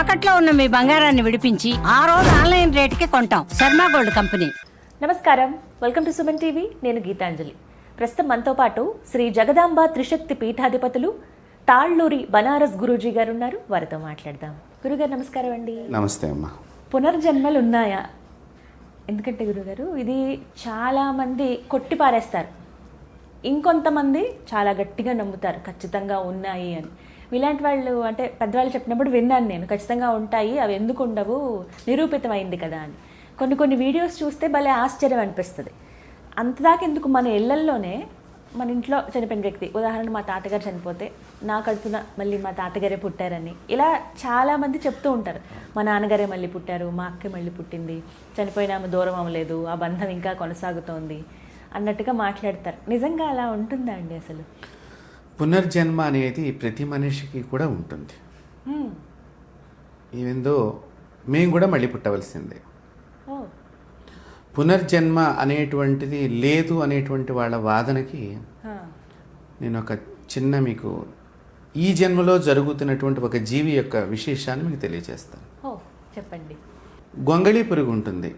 తాకట్లో ఉన్న మీ బంగారాన్ని విడిపించి ఆ రోజు ఆన్లైన్ రేటుకి కొంటాం. Sharma gold company. నమస్కారం. Welcome to Suman TV. నేను గీతాంజలి. ప్రస్తుతం మనతో పాటు శ్రీ జగదాంబ త్రిశక్తి పీఠాధిపతులు తాళ్ళూరి బనారస్ గురూజీ గారు ఉన్నారు వారితో మాట్లాడదాం. గురుగారు నమస్కారం అండి. నమస్తే అమ్మా. పునర్జన్మలు ఉన్నాయా ఎందుకంటే గురుగారు ఇది చాలా మంది కొట్టి పారేస్తారు ఇంకొంతమంది చాలా గట్టిగా నమ్ముతారు. ఖచ్చితంగా ఉన్నాయి అని. ఇలాంటి వాళ్ళు అంటే పెద్దవాళ్ళు చెప్పినప్పుడు విన్నాను నేను. ఖచ్చితంగా ఉంటాయి అవి ఎందుకు ఉండవు నిరూపితమైంది కదా అని. కొన్ని కొన్ని వీడియోస్ చూస్తే భలే ఆశ్చర్యం అనిపిస్తుంది. అంతదాకా ఎందుకు మన ఇళ్ళల్లోనే మన ఇంట్లో చనిపోయిన వ్యక్తి ఉదాహరణ మా తాతగారు చనిపోతే నా కడుపున మళ్ళీ మా తాతగారే పుట్టారని ఇలా చాలామంది చెప్తూ ఉంటారు. మా నాన్నగారే మళ్ళీ పుట్టారు మా అక్క మళ్ళీ పుట్టింది చనిపోయిన ఆమె దూరం అవ్వలేదు ఆ బంధం ఇంకా కొనసాగుతోంది అన్నట్టుగా మాట్లాడతారు. నిజంగా అలా ఉంటుందా అండి అసలు? పునర్జన్మ అనేది ప్రతి మనిషికి కూడా ఉంటుంది. ఈవెందో మేము కూడా మళ్ళీ పుట్టవలసిందే పునర్జన్మ అనేటువంటిది లేదు అనేటువంటి వాళ్ళ వాదనకి. నేను ఒక చిన్న మీకు ఈ జన్మలో జరుగుతున్నటువంటి ఒక జీవి యొక్క విశేషాన్ని మీకు తెలియజేస్తాను చెప్పండి గొంగళి పురుగు ఉంటుంది.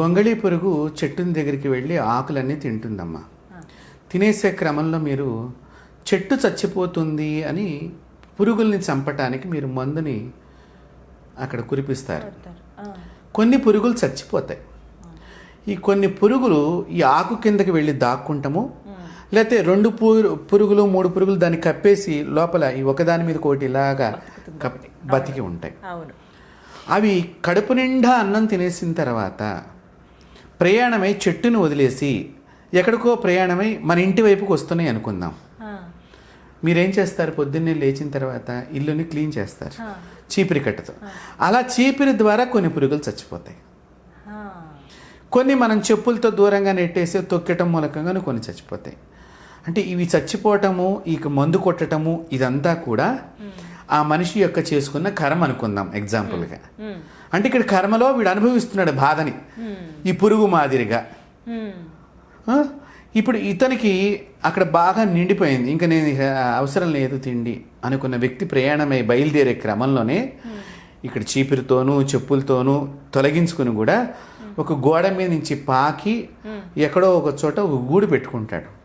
గొంగళి పురుగు చెట్టుని దగ్గరికి వెళ్ళి ఆకులన్నీ తింటుందమ్మా. తినేసే క్రమంలో మీరు చెట్టు చచ్చిపోతుంది అని పురుగుల్ని చంపటానికి మీరు మందుని అక్కడ కురిపిస్తారు. కొన్ని పురుగులు చచ్చిపోతాయి. ఈ కొన్ని పురుగులు ఈ ఆకు కిందకి వెళ్ళి దాక్కుంటాము. లేకపోతే రెండు పురుగులు మూడు పురుగులు దాన్ని కప్పేసి లోపల ఈ ఒకదాని మీద కోటి ఇలాగా బతికి ఉంటాయి. అవి కడుపు నిండా అన్నం తినేసిన తర్వాత ప్రయాణమై చెట్టును వదిలేసి ఎక్కడికో ప్రయాణమై మన ఇంటి వైపుకి వస్తున్నాయి అనుకుందాం. మీరేం చేస్తారు? పొద్దున్నే లేచిన తర్వాత ఇల్లుని క్లీన్ చేస్తారు. చీపిరి కట్టతో అలా చీపిరి ద్వారా కొన్ని పురుగులు చచ్చిపోతాయి. కొన్ని మనం చెప్పులతో దూరంగా నెట్టేసి తొక్కటం మూలకంగా కొన్ని చచ్చిపోతాయి. అంటే ఇవి చచ్చిపోవటము ఇక మందు కొట్టటము ఇదంతా కూడా ఆ మనిషి యొక్క చేసుకున్న కర్మ అనుకుందాం ఎగ్జాంపుల్గా. అంటే ఇక్కడ కర్మలో వీడు అనుభవిస్తున్నాడు బాధని. ఈ పురుగు మాదిరిగా? ఇప్పుడు ఇతనికి అక్కడ బాగా నిండిపోయింది. ఇంకా నేను అవసరం లేదు తిండి అనుకున్న వ్యక్తి ప్రయాణమై బయలుదేరే క్రమంలోనే ఇక్కడ చీపిరితోనూ చెప్పులతోనూ తొలగించుకుని కూడా ఒక గోడ మీద నుంచి పాకి ఎక్కడో ఒక చోట ఒక గూడు పెట్టుకుంటాడు.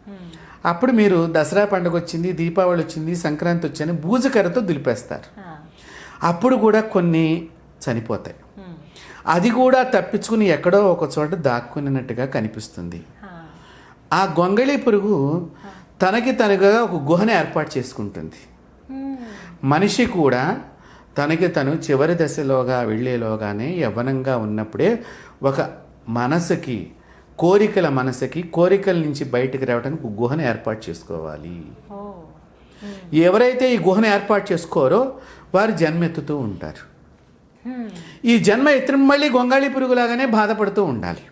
అప్పుడు మీరు దసరా పండుగ వచ్చింది దీపావళి వచ్చింది సంక్రాంతి వచ్చింది బూజకర్రతో దులిపేస్తారు. అప్పుడు కూడా కొన్ని చనిపోతాయి. అది కూడా తప్పించుకుని ఎక్కడో ఒక చోట దాక్కున్నట్టుగా కనిపిస్తుంది. ఆ గొంగళి పురుగు తనకి తనగా ఒక గుహను ఏర్పాటు చేసుకుంటుంది హ్మ్. మనిషి కూడా తనకి తను చివరి దశలోగా వెళ్ళేలోగానే యవ్వనంగా ఉన్నప్పుడే ఒక మనసుకి కోరికల మనసుకి కోరికల నుంచి బయటకు రావడానికి గుహను ఏర్పాటు చేసుకోవాలి ఓ ఎవరైతే ఈ గుహను ఏర్పాటు చేసుకోరో వారు జన్మెత్తుతూ ఉంటారు హ్మ్. ఈ జన్మ ఎత్తున మళ్ళీ గొంగళి పురుగులాగానే బాధపడుతూ ఉండాలి.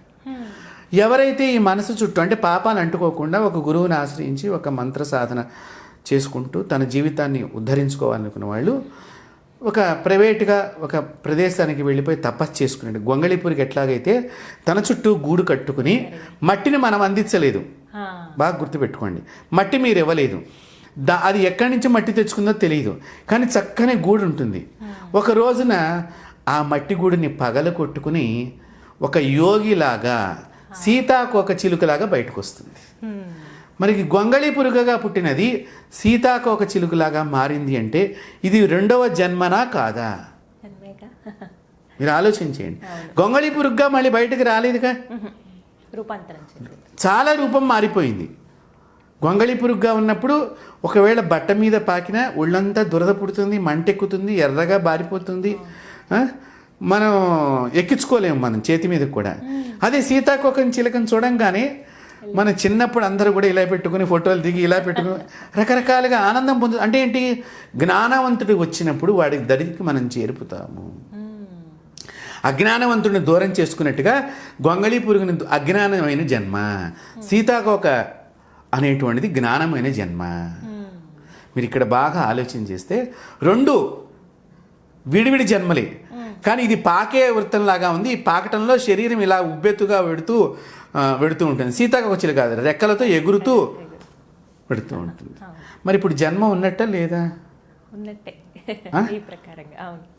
ఎవరైతే ఈ మనసు చుట్టూ అంటే పాపాలు అంటుకోకుండా ఒక గురువుని ఆశ్రయించి ఒక మంత్ర సాధన చేసుకుంటూ తన జీవితాన్ని ఉద్ధరించుకోవాలనుకున్న వాళ్ళు ఒక ప్రైవేట్గా ఒక ప్రదేశానికి వెళ్ళిపోయి తపస్సు చేసుకున్నాడు గొంగళిపురికి ఎట్లాగైతే తన చుట్టూ గూడు కట్టుకుని మట్టిని మనం అందించలేదు. బాగా గుర్తుపెట్టుకోండి. మట్టి మీరు ఇవ్వలేదు. దా అది ఎక్కడి నుంచి మట్టి తెచ్చుకుందో తెలియదు కానీ చక్కని గూడు ఉంటుంది. ఒక రోజున ఆ మట్టి గూడుని పగల కొట్టుకుని ఒక యోగిలాగా సీతాకోక చిలుకలాగా బయటకు వస్తుంది. మరి గొంగళి పురుగుగా పుట్టినది సీతాకోక చిలుకలాగా మారింది అంటే ఇది రెండవ జన్మనా కాదా. మీరు ఆలోచించేయండి గొంగళి పురుగుగా మళ్ళీ బయటకు రాలేదుగా చాలా రూపం మారిపోయింది గొంగళి పురుగుగా ఉన్నప్పుడు ఒకవేళ బట్ట మీద పాకినా ఒళ్ళంతా దురద పుడుతుంది మంటెక్కుతుంది ఎర్రగా బారిపోతుంది? మనం ఎక్కించుకోలేము మనం చేతి మీద కూడా. అదే సీతాకోకం చిలకని చూడంగానే మన చిన్నప్పుడు అందరూ కూడా ఇలా పెట్టుకుని ఫోటోలు దిగి ఇలా పెట్టుకుని రకరకాలుగా ఆనందం పొందు అంటే ఏంటి? జ్ఞానవంతుడు వచ్చినప్పుడు వాడికి దరికి మనం చేరుపుతాము. అజ్ఞానవంతుడిని దూరం చేసుకున్నట్టుగా గొంగళి పురుగుని అజ్ఞానమైన జన్మ. సీతాకోక అనేటువంటిది జ్ఞానమైన జన్మ. మీరు ఇక్కడ బాగా ఆలోచన చేస్తే రెండు విడివిడి జన్మలే. కానీ ఇది పాకే వృత్తంలాగా ఉంది. ఈ పాకటంలో శరీరం ఇలా ఉబ్బెత్తుగా వెడుతూ ఆ, వెడుతూ ఉంటుంది. సీతాకోక చిలుక కాదు రెక్కలతో ఎగురుతూ పెడుతూ ఉంటుంది. మరి ఇప్పుడు జన్మ ఉన్నట్ట లేదా?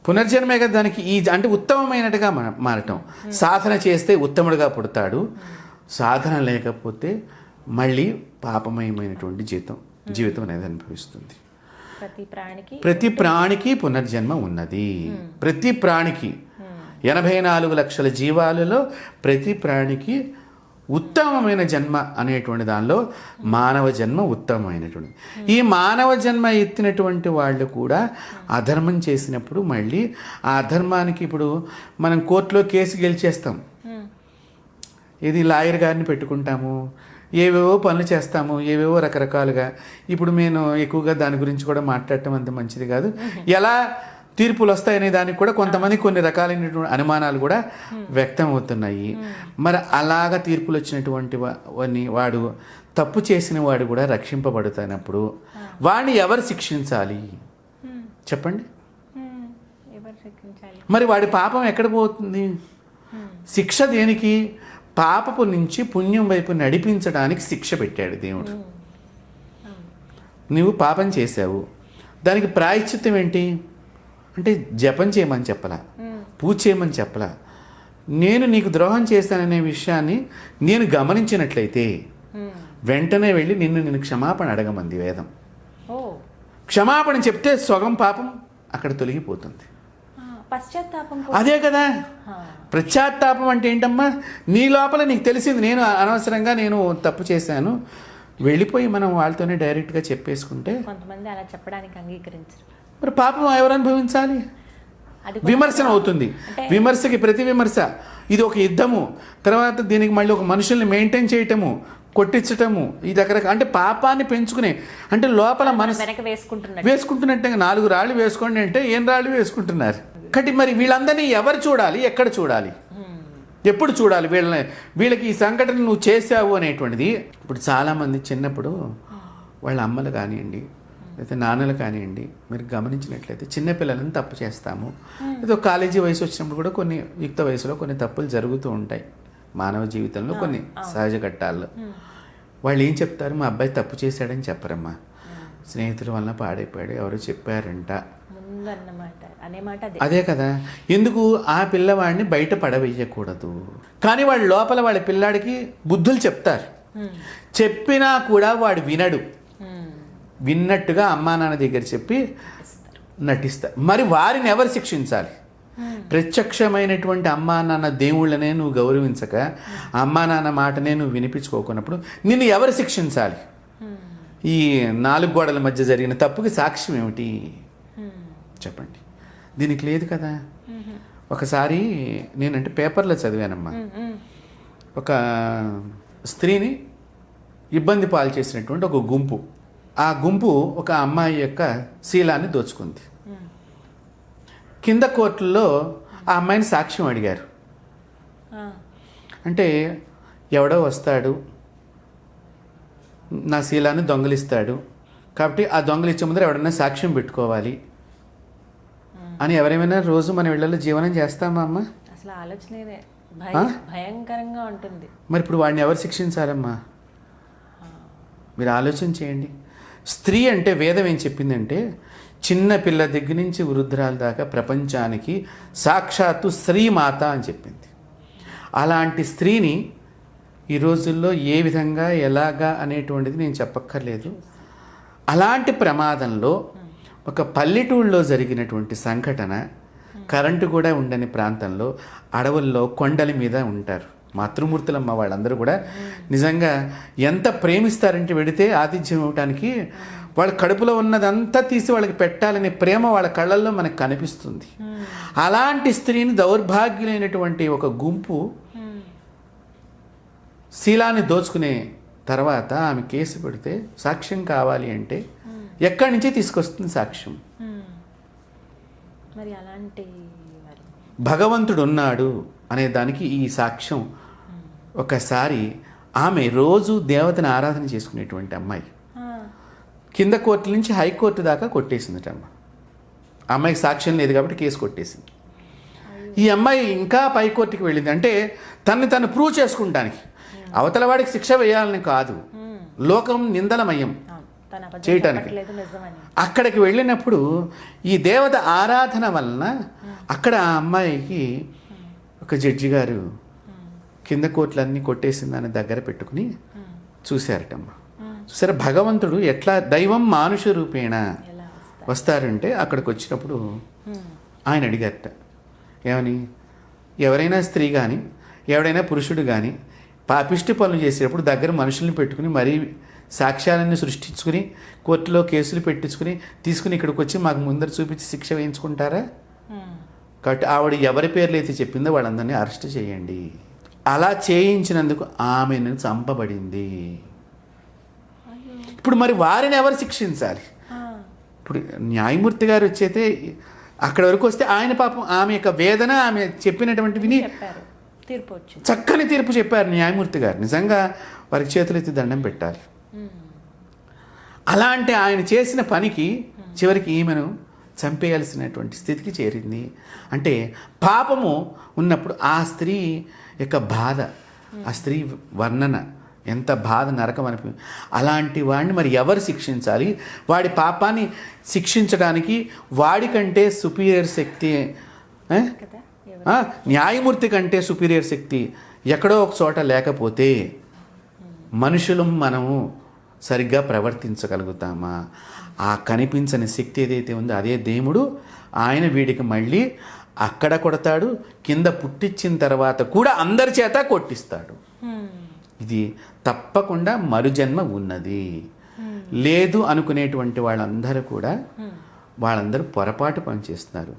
పునర్జన్మే కదా దానికి ఈ అంటే ఉత్తమమైనట్టుగా మారటం. సాధన చేస్తే ఉత్తముడుగా పుడతాడు. సాధన లేకపోతే మళ్ళీ పాపమయమైనటువంటి జీవితం జీవితం అనేది అనుభవిస్తుంది. ప్రతి ప్రాణికి పునర్జన్మ ఉన్నది. ప్రతి ప్రాణికి. ఎనభై నాలుగు లక్షల జీవాలలో ప్రతి ప్రాణికి ఉత్తమమైన జన్మ అనేటువంటి దానిలో మానవ జన్మ ఉత్తమమైనటువంటి. ఈ మానవ జన్మ ఎత్తినటువంటి వాళ్ళు కూడా అధర్మం చేసినప్పుడు మళ్ళీ ఆ అధర్మానికి ఇప్పుడు మనం కోర్టులో కేసు గెలిచేస్తాం. ఇది లాయర్ గారిని పెట్టుకుంటాము. ఏవేవో పనులు చేస్తాము ఏవేవో రకరకాలుగా. ఇప్పుడు నేను ఎక్కువగా దాని గురించి కూడా మాట్లాడటం అంత మంచిది కాదు. ఎలా తీర్పులు వస్తాయనే దానికి కూడా కొంతమంది కొన్ని రకాలైనటువంటి అనుమానాలు కూడా వ్యక్తం అవుతున్నాయి మరి అలాగ తీర్పులు వచ్చినటువంటి వాని వాడు తప్పు చేసిన వాడు కూడా రక్షింపబడుతున్నప్పుడు వాడిని ఎవరు శిక్షించాలి? చెప్పండి. మరి వాడి పాపం ఎక్కడ పోతుంది? శిక్ష దేనికి? పాపపు నుంచి పుణ్యం వైపు నడిపించడానికి శిక్ష పెట్టాడు దేవుడు. నువ్వు పాపం చేశావు. దానికి ప్రాయశ్చిత్తం ఏంటి? అంటే జపం చేయమని చెప్పలా. పూజ చేయమని చెప్పలా. నేను నీకు ద్రోహం చేశాననే విషయాన్ని నేను గమనించినట్లయితే. వెంటనే వెళ్ళి నిన్ను నేను క్షమాపణ అడగమంది వేదం. క్షమాపణ చెప్తే సగం పాపం అక్కడ తొలగిపోతుంది. పశ్చాత్తాపం అదే కదా. ఆ. ప్రత్యాత్తాపం అంటే ఏంటమ్మా? నీ లోపల నీకు తెలిసింది నేను అనవసరంగా నేను తప్పు చేశాను. వెళ్ళిపోయి మనం వాళ్ళతోనే డైరెక్ట్గా చెప్పేసుకుంటే కొంతమంది అలా చెప్పడానికి అంగీకరించరు. మరి పాపం ఎవరు అనుభవించాలి? విమర్శన అవుతుంది. విమర్శకి ప్రతి విమర్శ. ఇది ఒక యుద్ధము. తర్వాత దీనికి మళ్ళీ ఒక మనుషుల్ని మెయింటైన్ చేయటము కొట్టించటము ఈ రకరకాల అంటే పాపాన్ని పెంచుకునే అంటే లోపల మనసు వెనక వేసుకుంటున్నట్టు. వేసుకుంటున్నట్టే నాలుగు రాళ్ళు వేసుకోండి అంటే ఏం రాళ్ళు వేసుకుంటున్నారు? కాబట్టి మరి వీళ్ళందరినీ ఎవరు చూడాలి? ఎక్కడ చూడాలి? ఎప్పుడు చూడాలి? వీళ్ళని వీళ్ళకి ఈ సంఘటన నువ్వు చేసావు అనేటువంటిది ఇప్పుడు చాలామంది చిన్నప్పుడు వాళ్ళ అమ్మలు కానివ్వండి లేకపోతే నాన్నలు కానివ్వండి మీరు గమనించినట్లయితే చిన్నపిల్లలను తప్పు చేస్తాము. ఏదో కాలేజీ వయసు వచ్చినప్పుడు కూడా కొన్ని యుక్త వయసులో కొన్ని తప్పులు జరుగుతూ ఉంటాయి. మానవ జీవితంలో కొన్ని సహజ ఘట్టాల్లో. వాళ్ళు ఏం చెప్తారు? మా అబ్బాయి తప్పు చేశాడని చెప్పరమ్మా. స్నేహితుల వలన పాడైపోయాడు. ఎవరో చెప్పారంట. అన్నమాట అనే మాట అదే. కదా. ఎందుకు ఆ పిల్లవాడిని బయట పడవేయకూడదు? కానీ వాళ్ళ లోపల వాళ్ళ పిల్లాడికి బుద్ధులు చెప్తారు. చెప్పినా కూడా వాడు వినడు. విన్నట్టుగా అమ్మా నాన్న దగ్గర చెప్పి నటిస్తారు. మరి వారిని ఎవరు శిక్షించాలి? ప్రత్యక్షమైనటువంటి అమ్మా నాన్న దేవుళ్ళనే నువ్వు గౌరవించక అమ్మా నాన్న మాటనే నువ్వు వినిపించుకోకున్నప్పుడు నిన్ను ఎవరు శిక్షించాలి? ఈ నాలుగు గోడల మధ్య జరిగిన తప్పుకి సాక్ష్యం ఏమిటి? చెప్పండి. దీనికి లేదు కదా. ఒకసారి నేనంటే పేపర్లో చదివానమ్మా. ఒక స్త్రీని ఇబ్బంది పాలు చేసినటువంటి ఒక గుంపు. ఆ గుంపు ఒక అమ్మాయి యొక్క శీలాన్ని దోచుకుంది. కింద కోర్టుల్లో ఆ అమ్మాయిని సాక్ష్యం అడిగారు. అంటే ఎవడో వస్తాడు నా శీలాన్ని దొంగలిస్తాడు. కాబట్టి ఆ దొంగలిచ్చే ముందర ఎవడన్నా సాక్ష్యం పెట్టుకోవాలి. అని ఎవరేమైనా రోజు మన ఇళ్ళలో జీవనం చేస్తామా అమ్మ? అసలు ఆలోచనే భయంకరంగా ఉంటుంది. మరి ఇప్పుడు వాడిని ఎవరు శిక్షించాలమ్మా మీరు ఆలోచన చేయండి. స్త్రీ అంటే వేదం ఏం చెప్పిందంటే చిన్న పిల్ల దగ్గర నుంచి వృద్ధురాల దాకా ప్రపంచానికి సాక్షాత్తు స్త్రీమాత అని చెప్పింది. అలాంటి స్త్రీని ఈ రోజుల్లో ఏ విధంగా ఎలాగా అనేటువంటిది నేను చెప్పక్కర్లేదు. అలాంటి ప్రమాదంలో ఒక పల్లెటూళ్ళలో జరిగినటువంటి సంఘటన కరెంటు కూడా ఉండని ప్రాంతంలో అడవుల్లో కొండల మీద ఉంటారు. మాతృమూర్తులమ్మ వాళ్ళందరూ కూడా నిజంగా ఎంత ప్రేమిస్తారంటే వెడితే ఆతిథ్యం ఇవ్వడానికి వాళ్ళ కడుపులో ఉన్నదంతా తీసి వాళ్ళకి పెట్టాలనే ప్రేమ వాళ్ళ కళ్ళల్లో మనకు కనిపిస్తుంది. అలాంటి స్త్రీని దౌర్భాగ్యులైనటువంటి ఒక గుంపు శీలాన్ని దోచుకునే తర్వాత ఆమె కేసు పెడితే సాక్ష్యం కావాలి అంటే ఎక్కడి నుంచి తీసుకొస్తుంది సాక్ష్యం. మరి అలాంటి భగవంతుడు ఉన్నాడు అనే దానికి ఈ సాక్ష్యం. ఒకసారి ఆమె రోజు దేవతని ఆరాధన చేసుకునేటువంటి అమ్మాయి. కింద కోర్టు నుంచి హైకోర్టు దాకా కొట్టేసిందట అమ్మ. అమ్మాయికి సాక్ష్యం లేదు కాబట్టి కేసు కొట్టేసింది. ఈ అమ్మాయి ఇంకా పై కోర్టుకి వెళ్ళింది. అంటే తన్ని తను ప్రూవ్ చేసుకుంటానికి. అవతల వాడికి శిక్ష వేయాలని కాదు. లోకం నిందలమయం. చేయటానికి. అక్కడికి వెళ్ళినప్పుడు ఈ దేవత ఆరాధన వలన అక్కడ ఆ అమ్మాయికి ఒక జడ్జి గారు కింద కోట్లన్నీ కొట్టేసిందని దగ్గర పెట్టుకుని చూశారటమ్మ. చూసారా భగవంతుడు ఎట్లా దైవం మానుష రూపేణ వస్తారంటే అక్కడికి వచ్చినప్పుడు ఆయన అడిగారట. ఏమని? ఎవరైనా స్త్రీ కానీ ఎవడైనా పురుషుడు కానీ పాపిష్టి పనులు చేసేటప్పుడు దగ్గర మనుషుల్ని పెట్టుకుని మరీ సాక్ష్యాలన్నీ సృష్టించుకుని కోర్టులో కేసులు పెట్టించుకుని తీసుకుని ఇక్కడికి వచ్చి మాకు ముందర చూపించి శిక్ష వేయించుకుంటారా? కాబట్టి ఆవిడ ఎవరి పేర్లు అయితే చెప్పిందో వాళ్ళందరినీ అరెస్ట్ చేయండి. అలా చేయించినందుకు ఆమెను చంపబడింది. ఇప్పుడు మరి వారిని ఎవరు శిక్షించాలి? ఇప్పుడు న్యాయమూర్తి గారు వచ్చైతే అక్కడ వరకు వస్తే ఆయన పాపం ఆమె యొక్క వేదన ఆమె చెప్పినటువంటి విని చక్కని తీర్పు చెప్పారు న్యాయమూర్తి గారు. నిజంగా వారికి చేతులెత్తి దండం పెట్టాలి. అలాంటి ఆయన చేసిన పనికి చివరికి ఈమెను చంపేయాల్సినటువంటి స్థితికి చేరింది. అంటే పాపము ఉన్నప్పుడు ఆ స్త్రీ యొక్క బాధ ఆ స్త్రీ వర్ణన ఎంత బాధ నరకం అనిపి అలాంటి వాడిని మరి ఎవరు శిక్షించాలి? వాడి పాపాన్ని శిక్షించడానికి వాడికంటే సుపీరియర్ శక్తి న్యాయమూర్తి కంటే సుపీరియర్ శక్తి ఎక్కడో ఒక చోట లేకపోతే మనుషులం మనము. సరిగ్గా ప్రవర్తించగలుగుతామా? ఆ కనిపించని శక్తి ఏదైతే ఉందో అదే దేవుడు ఆయన వీడికి మళ్ళీ అక్కడ కొడతాడు కింద పుట్టించిన తర్వాత కూడా అందరి చేత కొట్టిస్తాడు. హ్మ్. ఇది తప్పకుండా మరుజన్మ ఉన్నది. లేదు అనుకునేటువంటి వాళ్ళందరూ కూడా వాళ్ళందరూ పొరపాటు పనిచేస్తున్నారు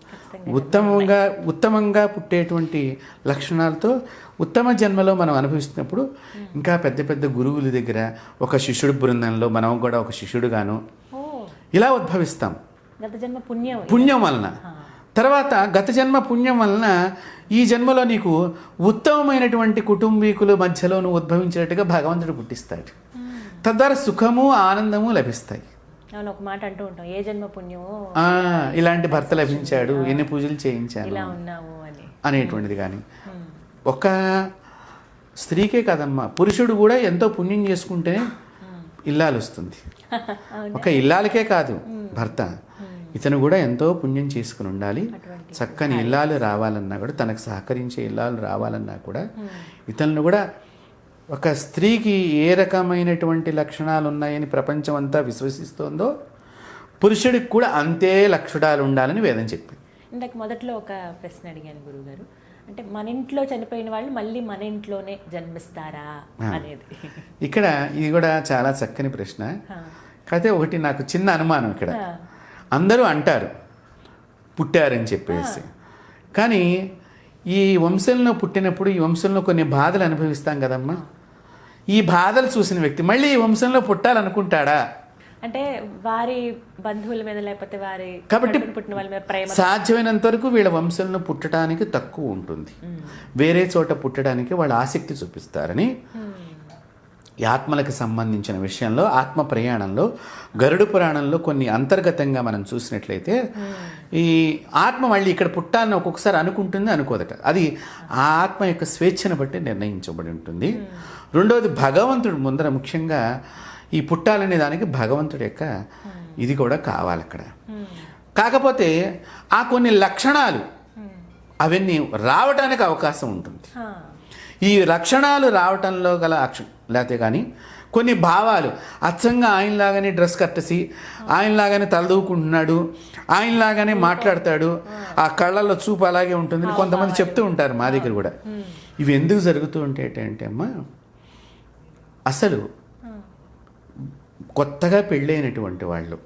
ఉత్తమంగా ఉత్తమంగా పుట్టేటువంటి లక్షణాలతో ఉత్తమ జన్మలో మనం అనుభవిస్తున్నప్పుడు ఇంకా పెద్ద పెద్ద గురువుల దగ్గర ఒక శిష్యుడి బృందంలో మనం కూడా ఒక శిష్యుడుగాను ఇలా ఉద్భవిస్తాం. గత జన్మ పుణ్యం ఇది. పుణ్యం వలన. తర్వాత గత జన్మ పుణ్యం వలన ఈ జన్మలో నీకు ఉత్తమమైనటువంటి కుటుంబీకుల మధ్యలో నువ్వు ఉద్భవించినట్టుగా భగవంతుడు పుట్టిస్తాడు. తద్వారా సుఖము ఆనందము లభిస్తాయి. ఒక మాట అంటూ ఉంటాం ఏ జన్మ పుణ్యమో ఇలాంటి భర్త లభించాడు ఎన్ని పూజలు చేయించాను ఇలా ఉన్నాము అని. అనేటువంటిది కానీ. ఒక స్త్రీకే కాదమ్మా పురుషుడు కూడా ఎంతో పుణ్యం చేసుకుంటేనే ఇల్లాలు వస్తుంది. ఒక ఇల్లాలకే కాదు భర్త. ఇతను కూడా ఎంతో పుణ్యం చేసుకుని ఉండాలి. చక్కని ఇల్లాలు రావాలన్నా కూడా తనకు సహకరించే ఇల్లాలు రావాలన్నా కూడా ఇతను కూడా ఒక స్త్రీకి ఏ రకమైనటువంటి లక్షణాలు ఉన్నాయని ప్రపంచం అంతా విశ్వసిస్తోందో పురుషుడికి కూడా అంతే లక్షణాలు ఉండాలని వేదం చెప్పింది. ఇందాక మొదట్లో ఒక ప్రశ్న అడిగాను గురుగారు. అంటే మన ఇంట్లో చనిపోయిన వాళ్ళు మళ్ళీ మన ఇంట్లోనే జన్మిస్తారా అనేది. ఇక్కడ ఇది కూడా చాలా చక్కని ప్రశ్న. కాకపోతే ఒకటి నాకు చిన్న అనుమానం ఇక్కడ. అందరూ అంటారు పుట్టారని చెప్పేసి. కానీ ఈ వంశంలో పుట్టినప్పుడు ఈ వంశంలో కొన్ని బాధలు అనుభవిస్తాం కదమ్మా. ఈ బాధలు చూసిన వ్యక్తి మళ్ళీ ఈ వంశంలో పుట్టాలనుకుంటాడా? అంటే వారి బంధువుల మీద లేకపోతే వారి కాబట్టి పుట్టిన వాళ్ళ మీద ప్రేమ సాధ్యమైనంత వరకు వీళ్ళ వంశంలో పుట్టడానికి తక్కువ ఉంటుంది. వేరే చోట పుట్టడానికి వాళ్ళు ఆసక్తి చూపిస్తారని ఈ ఆత్మలకు సంబంధించిన విషయంలో ఆత్మ ప్రయాణంలో గరుడు పురాణంలో కొన్ని అంతర్గతంగా మనం చూసినట్లయితే ఈ ఆత్మ మళ్ళీ ఇక్కడ పుట్టాలని ఒక్కొక్కసారి అనుకుంటుంది అనుకోదట. అది ఆ ఆత్మ యొక్క స్వేచ్ఛను బట్టి నిర్ణయించబడి ఉంటుంది. రెండవది భగవంతుడు ముందర ముఖ్యంగా ఈ పుట్టాలనే దానికి భగవంతుడి యొక్క ఇది కూడా కావాలి అక్కడ. కాకపోతే ఆ కొన్ని లక్షణాలు అవన్నీ రావడానికి అవకాశం ఉంటుంది. ఈ లక్షణాలు రావటంలో గల అక్ష లేకపోతే కానీ కొన్ని భావాలు. అచ్చంగా ఆయనలాగానే డ్రెస్ కట్టేసి ఆయనలాగానే తలదూకుంటున్నాడు ఆయనలాగానే మాట్లాడతాడు. ఆ కళ్ళల్లో చూపు అలాగే ఉంటుంది కొంతమంది చెప్తూ ఉంటారు మా దగ్గర కూడా. ఇవి ఎందుకు జరుగుతూ ఉంటాయి అంటే అమ్మా అసలు కొత్తగా పెళ్ళైనటువంటి వాళ్ళు.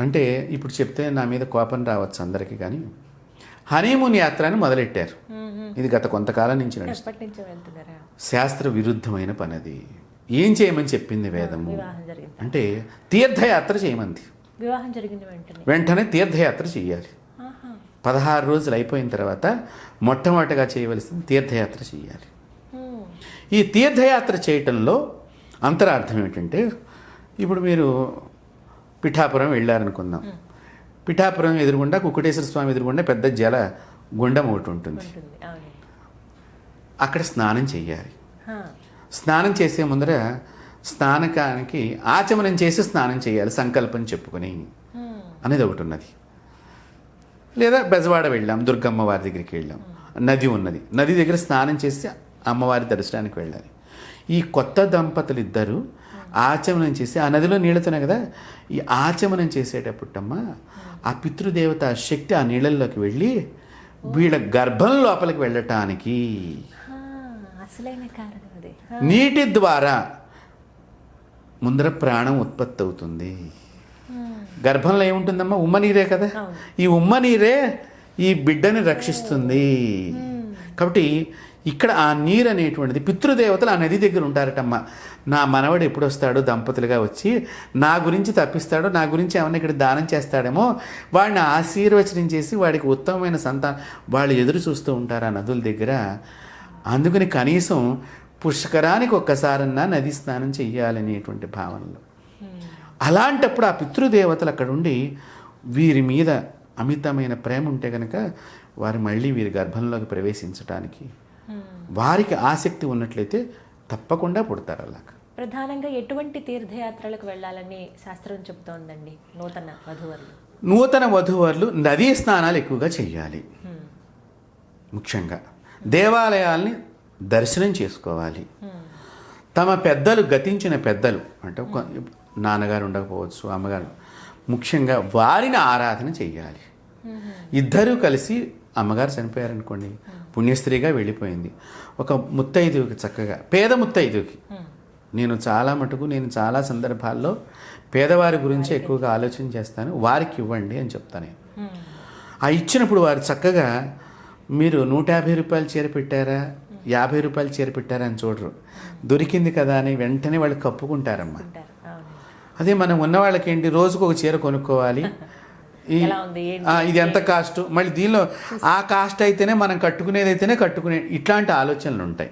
అంటే ఇప్పుడు చెప్తే నా మీద కోపం రావచ్చు అందరికీ కానీ. హనీమూన్ యాత్ర అని మొదలెట్టారు ఇది గత కొంతకాలం నుంచి శాస్త్ర విరుద్ధమైన పని అది ఏం చేయమని చెప్పింది వేదము? అంటే తీర్థయాత్ర చేయమంది. వివాహం జరిగిన వెంటనే. వెంటనే తీర్థయాత్ర చేయాలి. పదహారు రోజులు అయిపోయిన తర్వాత మొట్టమొదటిగా చేయవలసింది తీర్థయాత్ర చేయాలి. ఈ తీర్థయాత్ర చేయటంలో అంతరార్థం ఏంటంటే ఇప్పుడు మీరు పిఠాపురం వెళ్ళారనుకుందాం. పిఠాపురం ఎదురుగుండా కుక్కటేశ్వర స్వామి ఎదురుగుండా పెద్ద జల గుండం ఒకటి ఉంటుంది. అక్కడ స్నానం చేయాలి. స్నానం చేసే ముందర స్నానకానికి ఆచమనం చేసి స్నానం చేయాలి సంకల్పం చెప్పుకొని అనేది ఒకటి ఉన్నది. లేదా బెజవాడ వెళ్ళాం దుర్గమ్మ వారి దగ్గరికి వెళ్ళాం. నది ఉన్నది. నది దగ్గర స్నానం చేసి అమ్మవారి దర్శనానికి వెళ్ళాలి. ఈ కొత్త దంపతులు ఇద్దరు ఆచమనం చేసి ఆ నదిలో నీళ్ళతోనే కదా? ఈ ఆచమనం చేసేటప్పుడమ్మా ఆ పితృదేవత శక్తి ఆ నీళ్ళల్లోకి వెళ్ళి వీళ్ళ గర్భం లోపలికి వెళ్ళటానికి. నీటి ద్వారా ముందర ప్రాణం ఉత్పత్తి అవుతుంది గర్భంలో ఏముంటుందమ్మా? ఉమ్మ నీరే కదా? ఈ ఉమ్మ నీరే ఈ బిడ్డని రక్షిస్తుంది. కాబట్టి ఇక్కడ ఆ నీరు అనేటువంటిది పితృదేవతలు ఆ నది దగ్గర ఉంటారటమ్మ. నా మనవడు ఎప్పుడు వస్తాడో దంపతులుగా వచ్చి నా గురించి తప్పిస్తాడో నా గురించి ఏమైనా ఇక్కడ దానం చేస్తాడేమో వాడిని ఆశీర్వచనం చేసి వాడికి ఉత్తమమైన సంతానం వాళ్ళు ఎదురు చూస్తూ ఉంటారు ఆ నదుల దగ్గర. అందుకని కనీసం పుష్కరానికి ఒక్కసారన్నా నది స్నానం చెయ్యాలనేటువంటి భావనలో. అలాంటప్పుడు ఆ పితృదేవతలు అక్కడ ఉండి వీరి మీద అమితమైన ప్రేమ ఉంటే కనుక వారు మళ్ళీ వీరి గర్భంలోకి ప్రవేశించటానికి వారికి ఆసక్తి ఉన్నట్లయితే తప్పకుండా పుడతారు అలాగా. ప్రధానంగా ఎటువంటి తీర్థయాత్రలకు వెళ్ళాలని శాస్త్రం చెప్తోందండి నూతన వధువరులు? నూతన వధూవరులు నదీ స్నానాలు ఎక్కువగా చేయాలి ముఖ్యంగా దేవాలయాల్ని దర్శనం చేసుకోవాలి. తమ పెద్దలు గతించిన పెద్దలు అంటే నాన్నగారు ఉండకపోవచ్చు అమ్మగారు ముఖ్యంగా వారిని ఆరాధన చెయ్యాలి. ఇద్దరూ కలిసి అమ్మగారు చనిపోయారనుకోండి పుణ్యస్త్రీగా వెళ్ళిపోయింది. ఒక ముత్తైదువుకి చక్కగా పేద ముత్తైదువుకి. నేను చాలా మటుకు నేను చాలా సందర్భాల్లో పేదవారి గురించి ఎక్కువగా ఆలోచన చేస్తాను వారికి ఇవ్వండి అని చెప్తాను నేను. ఆ ఇచ్చినప్పుడు వారు చక్కగా మీరు నూట యాభై రూపాయలు చీర పెట్టారా? యాభై రూపాయలు చీర పెట్టారా అని చూడరు. దొరికింది కదా అని వెంటనే వాళ్ళు కప్పుకుంటారమ్మా. అదే మనం ఉన్న వాళ్ళకి ఏంటి రోజుకు ఒక చీర కొనుక్కోవాలి ఇది ఎంత కాస్ట్? మళ్ళీ దీనిలో ఆ కాస్ట్ అయితేనే మనం కట్టుకునేది అయితేనే కట్టుకునే ఇట్లాంటి ఆలోచనలు ఉంటాయి.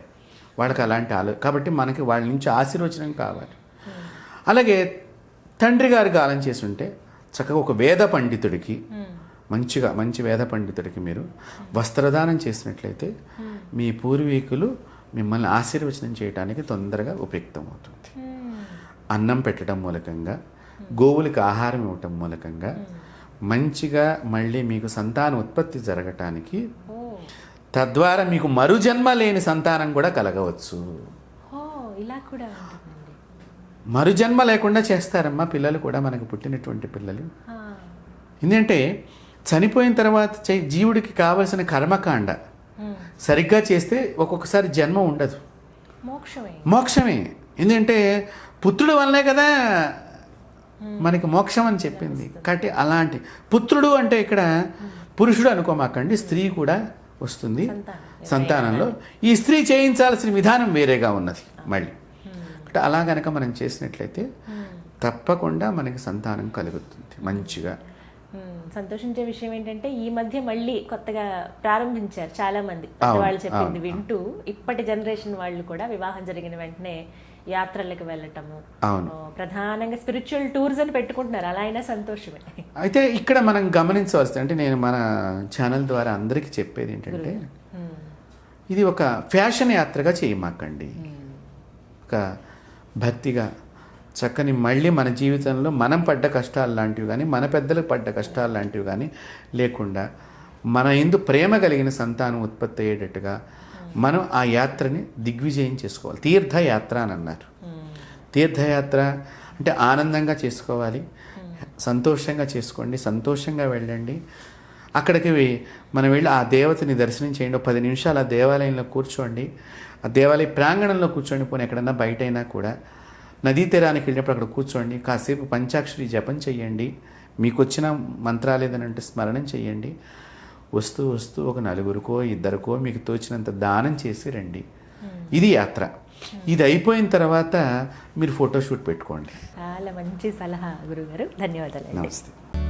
వాళ్ళకి అలాంటి ఆలో కాబట్టి మనకి వాళ్ళ నుంచి ఆశీర్వచనం కావాలి. అలాగే తండ్రి గారు గాలం చేసి ఉంటే చక్కగా ఒక వేద పండితుడికి మంచిగా మంచి వేద పండితుడికి మీరు వస్త్రదానం చేసినట్లయితే మీ పూర్వీకులు మిమ్మల్ని ఆశీర్వచనం చేయడానికి తొందరగా ఉపయుక్తం అవుతుంది అన్నం పెట్టడం మూలకంగా గోవులకు ఆహారం ఇవ్వటం మూలకంగా మంచిగా మళ్ళీ మీకు సంతాన ఉత్పత్తి జరగటానికి తద్వారా మీకు మరుజన్మ లేని సంతానం కూడా కలగవచ్చు. మరుజన్మ లేకుండా చేస్తారమ్మా పిల్లలు కూడా మనకు పుట్టినటువంటి పిల్లలు. ఎందుకంటే చనిపోయిన తర్వాత చే- జీవుడికి కావలసిన కర్మకాండ సరిగ్గా చేస్తే ఒక్కొక్కసారి జన్మ ఉండదు. మోక్షమే. మోక్షమే. ఎందుకంటే పుత్రుడు వల్లే కదా మనకి మోక్షం అని చెప్పింది. కాబట్టి అలాంటి పుత్రుడు అంటే ఇక్కడ పురుషుడు అనుకోమాకండి స్త్రీ కూడా వస్తుంది సంతానం. సంతానంలో. ఈ స్త్రీ చేయించాల్సిన విధానం వేరేగా ఉన్నది మళ్ళీ. అంటే అలా గనక మనం చేసినట్లయితే తప్పకుండా మనకి సంతానం కలుగుతుంది మంచిగా. సంతోషించే విషయం ఏంటంటే ఈ మధ్య మళ్ళీ కొత్తగా ప్రారంభించారు చాలా మంది వాళ్ళు చెప్పింది వింటూ ఇప్పటి జనరేషన్ వాళ్ళు కూడా వివాహం జరిగిన వెంటనే యాత్రలకు వెళ్ళటము. ప్రధానంగా స్పిరిచువల్ టూర్స్ అని పెట్టుకుంటున్నారు. అలా అయినా సంతోషమే. అయితే ఇక్కడ మనం గమనించవలసింది అంటే నేను మన ఛానల్ ద్వారా అందరికీ చెప్పేది ఏంటంటే ఇది ఒక ఫ్యాషన్ యాత్రగా చేయమాకండి. ఒక భక్తిగా చక్కని మళ్ళీ మన జీవితంలో మనం పడ్డ కష్టాలు లాంటివి కానీ మన పెద్దలకు పడ్డ కష్టాలు లాంటివి కానీ లేకుండా మన ఎందు ప్రేమ కలిగిన సంతానం ఉత్పత్తి అయ్యేటట్టుగా మనం ఆ యాత్రని దిగ్విజయం చేసుకోవాలి. తీర్థయాత్ర అని అన్నారు. తీర్థయాత్ర అంటే ఆనందంగా చేసుకోవాలి. సంతోషంగా చేసుకోండి. సంతోషంగా వెళ్ళండి. అక్కడికి మనం వెళ్ళి ఆ దేవతని దర్శనం చేయండి. పది నిమిషాలు ఆ దేవాలయంలో కూర్చోండి. ఆ దేవాలయ ప్రాంగణంలో కూర్చోండి. పోనీ ఎక్కడన్నా బయట అయినా కూడా నదీ తీరానికి వెళ్ళినప్పుడు అక్కడ కూర్చోండి. కాసేపు పంచాక్షరి జపం చేయండి మీకు వచ్చిన మంత్రాలు ఏదైనా అంటే స్మరణం చేయండి వస్తూ వస్తూ ఒక నలుగురికో ఇద్దరికో మీకు తోచినంత దానం చేసి రండి. ఇది యాత్ర. ఇది అయిపోయిన తర్వాత మీరు ఫోటోషూట్ పెట్టుకోండి. చాలా మంచి సలహా గురుగారు. ధన్యవాదాలు. నమస్తే.